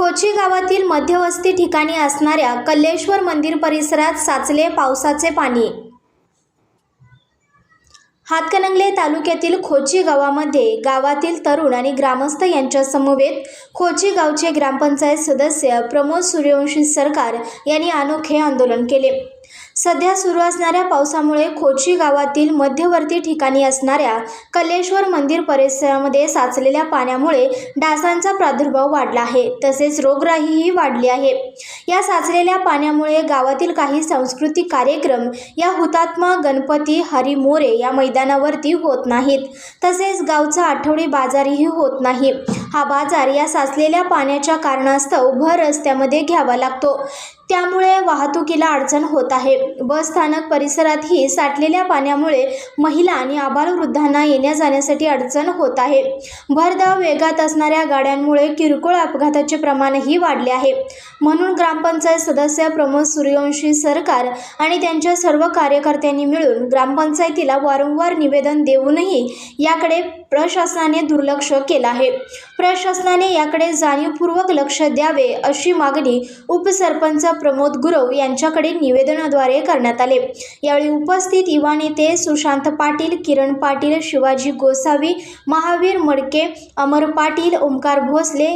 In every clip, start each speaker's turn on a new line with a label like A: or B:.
A: खोची गावातील मध्यवस्ती ठिकाणी असणाऱ्या कल्लेश्वर मंदिर परिसरात साचले पावसाचे पाणी. हातकणंगले तालुक्यातील खोची गावामध्ये गावातील तरुण आणि ग्रामस्थ यांच्या समवेत खोची गावचे ग्रामपंचायत सदस्य प्रमोद सूर्यवंशी सरकार यांनी अनोखे आंदोलन केले. सध्या सुरू असणाऱ्या पावसामुळे खोची गावातील मध्यवर्ती ठिकाणी असणाऱ्या कलेश्वर मंदिर परिसरामध्ये साचलेल्या पाण्यामुळे डासांचा प्रादुर्भाव वाढला आहे. तसेच रोगराईही वाढली आहे. या साचलेल्या पाण्यामुळे गावातील काही सांस्कृतिक कार्यक्रम या हुतात्मा गणपती हरी मोरे या मैदानावरती होत नाहीत. तसेच गावचा आठवडी बाजारही होत नाही. हा बाजार या साचलेल्या पाण्याच्या कारणास्तव भर रस्त्यामध्ये घ्यावा लागतो. त्यामुळे वाहतुकीला अडचण होत आहे. बस स्थानक परिसरातही साठलेल्या पाण्यामुळे महिला आणि आबालवृद्धांना येण्या जाण्यासाठी अडचण होत आहे. भरधाव वेगात असणाऱ्या गाड्यांमुळे किरकोळ अपघाताचे प्रमाणही वाढले आहे. म्हणून ग्रामपंचायत सदस्य प्रमोद सूर्यवंशी सरकार आणि त्यांच्या सर्व कार्यकर्त्यांनी मिळून ग्रामपंचायतीला वारंवार निवेदन देऊनही याकडे प्रशासनाने दुर्लक्ष केलं आहे. प्रशासनाने याकडे जाणीवपूर्वक लक्ष द्यावे अशी मागणी उपसरपंच प्रमोद गुरव यांच्याकडे निवेदनाद्वारे करण्यात आले. यावेळी उपस्थित युवा नेते सुशांत पाटील किरण पाटील शिवाजी गोसावी महावीर मडके अमर पाटील ओंकार भोसले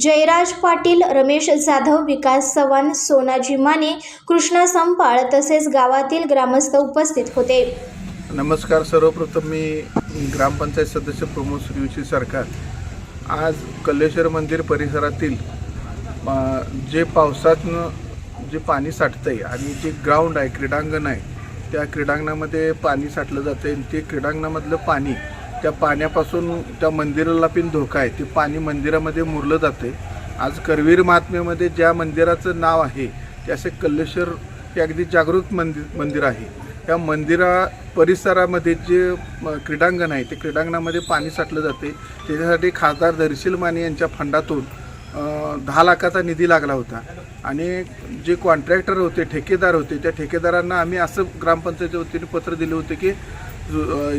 A: जयराज पाटील रमेश जाधव विकास चव्हाण सोनाजी माने कृष्णा संपाळ तसेच गावातील ग्रामस्थ उपस्थित होते.
B: नमस्कार सर्वप्रथम मी ग्रामपंचायत सदस्य प्रमोद सूर्यवंशी सरकार. आज कल्लेश्वर मंदिर परिसरातील जे पावसातनं जे पाणी साठतं आहे आणि जे ग्राउंड आहे क्रीडांगण आहे त्या क्रीडांगणामध्ये पाणी साठलं जातं आणि ते क्रीडांगणामधलं पाणी त्या पाण्यापासून त्या मंदिराला पण धोका आहे. ते पाणी मंदिरामध्ये मुरलं जाते आज करवीर महात्म्यामध्ये ज्या मंदिराचं नाव आहे ते असे कल्लेश्वर हे अगदी जागृत मंदिर मंदिर आहे. या मंदिरा परिसरामध्ये जे क्रीडांगण आहे ते क्रीडांगणामध्ये पाणी साठलं जाते. त्याच्यासाठी खासदार धैर्यशील माने यांच्या फंडातून दहा लाखाचा निधी लागला होता. आणि जे कॉन्ट्रॅक्टर होते ठेकेदार होते त्या ठेकेदारांना आम्ही असं ग्रामपंचायतीच्या वतीने पत्र दिले होते की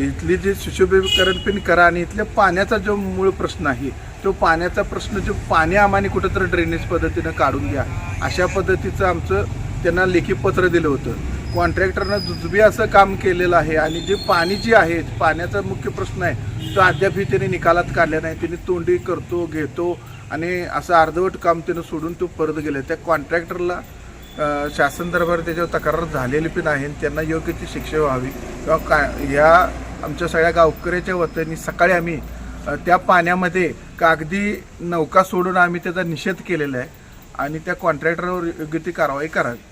B: इथली जे सुशोभीकरण पण करा आणि इथल्या पाण्याचा जो मूळ प्रश्न आहे तो पाण्याचा प्रश्न जो पाणी आम्हाने कुठंतरी ड्रेनेज पद्धतीनं काढून घ्या. अशा पद्धतीचं आमचं त्यांना लेखी पत्र दिलं होतं. कॉन्ट्रॅक्टरनं जुजबी असं काम केलेलं आहे आणि जे पाणी जे आहे पाण्याचा मुख्य प्रश्न आहे तो अद्यापही त्याने निकालात काढला नाही. त्याने तोंडी करतो घेतो आणि असं अर्धवट काम त्यानं सोडून तो परत गेला. त्या कॉन्ट्रॅक्टरला शासन दरबार त्याच्यावर तक्रार झालेली पण आहे आणि त्यांना योग्य ती शिक्षा व्हावी. किंवा का या आमच्या सगळ्या गावकऱ्याच्या वतीने सकाळी आम्ही त्या पाण्यामध्ये कागदी नौका सोडून आम्ही त्याचा निषेध केलेला आहे आणि त्या कॉन्ट्रॅक्टरवर योग्य ती कारवाई करावी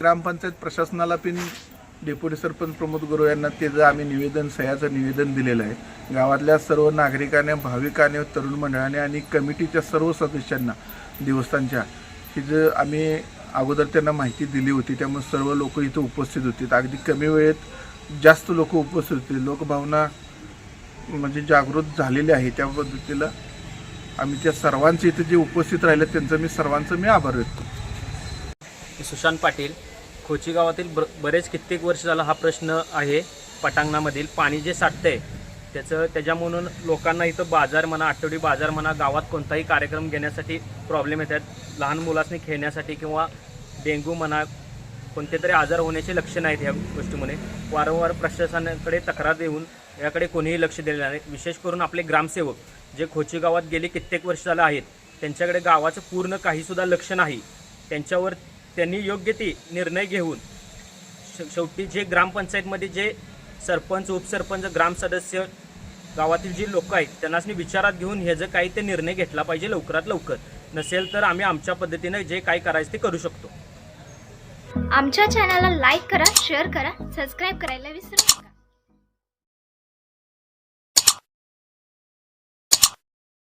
B: ग्रामपंचायत प्रशासनाला पण डेप्युटी सरपंच प्रमोद गुरु यांना त्याचं आम्ही निवेदन सह्याचं निवेदन दिलेलं आहे गावातल्या सर्व नागरिकांनी भाविकाने तरुण मंडळाने आणि कमिटीच्या सर्व सदस्यांना देवस्थानच्या ही जे आम्ही अगोदर त्यांना माहिती दिली होती त्यामुळे सर्व लोक इथं उपस्थित होते. अगदी कमी वेळेत जास्त लोक उपस्थित होते. लोकभावना म्हणजे जागृत झालेली आहे त्या पद्धतीला. आम्ही त्या सर्वांचे इथे जे उपस्थित राहिले त्यांचं मी सर्वांचं मी आभार व्यक्त करतो.
C: सुशांत पाटील खोची गावातील ब बरेच कित्येक वर्ष झाला हा प्रश्न आहे पटांगणामधील. पाणी जे साठतंय त्याचं त्याच्यामुळं लोकांना इथं बाजार म्हणा आठवडी बाजार म्हणा गावात कोणताही कार्यक्रम घेण्यासाठी प्रॉब्लेम येतात. लहान मुलांनी खेळण्यासाठी किंवा डेंग्यू म्हणा कोणते तरी आजार होण्याचे लक्षणं आहेत ह्या गोष्टीमुळे. वारंवार प्रशासनाकडे तक्रार देऊन याकडे कोणीही लक्ष दिलेलं नाही. विशेष करून आपले ग्रामसेवक जे खोची गावात गेले कित्येक वर्ष झालं आहेत त्यांच्याकडे गावाचं पूर्ण काहीसुद्धा लक्ष नाही. त्यांच्यावर त्यांनी योग्य ती निर्णय घेऊन शेवटी जे ग्रामपंचायतमध्ये जे सरपंच उपसरपंच ग्रामसदस्य गावातील जी लोक आहेत त्यांनाच विचारात घेऊन हे जर काही ते निर्णय घेतला पाहिजे लवकरात लवकर. नसेल तर आम्ही आमच्या पद्धतीने जे काय करायचं ते करू शकतो.
D: आमच्या चॅनलला लाईक करा शेअर करा सबस्क्राईब करायला विसरू नका.